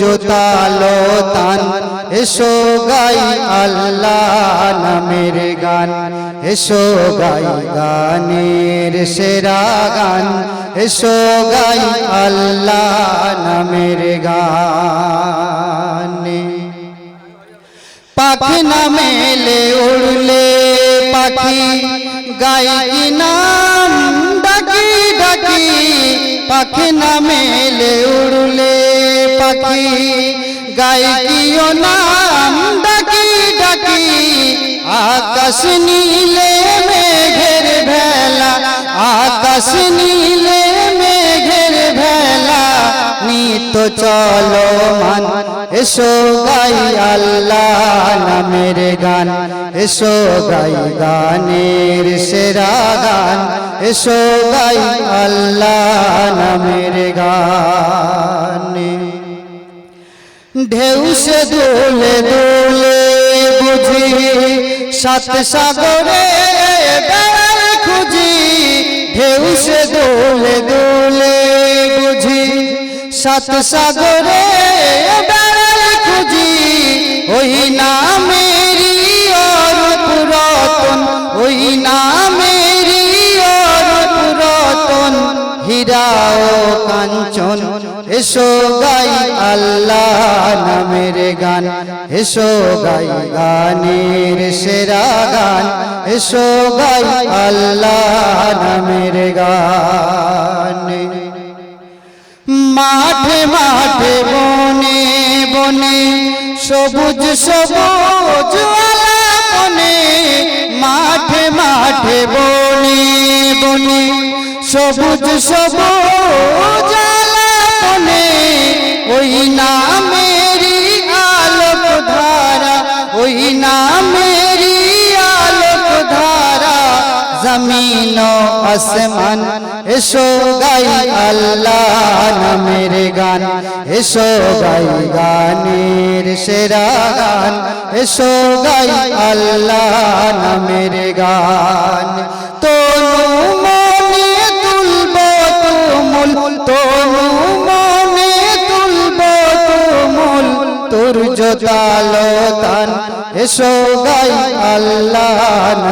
জোতালো তান এসো গাই আল্লাহ নামের গান, এসো গাই গানের সেরা গান, এসো গাই আল্লাহ নামের গান। পাখি না মেলে উড়লে পাখি, গাই নাম? ডাকি ডাকি, পাখি না মেলে উড়লে পাখি গাই কিও নাম ডাকি ডাকি। আকাশ নীলে মেঘের ভেলা, আকাশ নীলে মেঘের ভেলা। নিত চলো মান, এসো গাই আল্লাহ নামের গান। এসো গাই গানের সেরা গান। এসো গাই আল্লাহ নামের গান। ঢেউ সে দোলে দোলে বুঝি সাত সাগরে খুঁজি। ঢেউ সে দোলে দোলে বুঝি সাত সাগরে খুঁজি। ওই নামেরই অরূপ ওই নামেরই অরূপ হীরা কাঞ্চন। এসো গাই আল্লাহ নামের গান। এসো গাই গানের সেরা গান। এসো গাই আল্লাহ নামের গান। মাঠে মাঠে বনে বনে, সবুজ সবুজ বনে, মাঠে মাঠে বনে বনে, সবুজ সবুজ জমিন আসমান, এসো গাই আল্লাহ নামের গান, এসো গাই গানের সেরা গান, এসো গাই আল্লাহ নামের গান। তনু মনে তুলব তুমুল, তনু মনে তুলব তুমুল, তোর জোতালো তান, এসো গাই আল্লাহ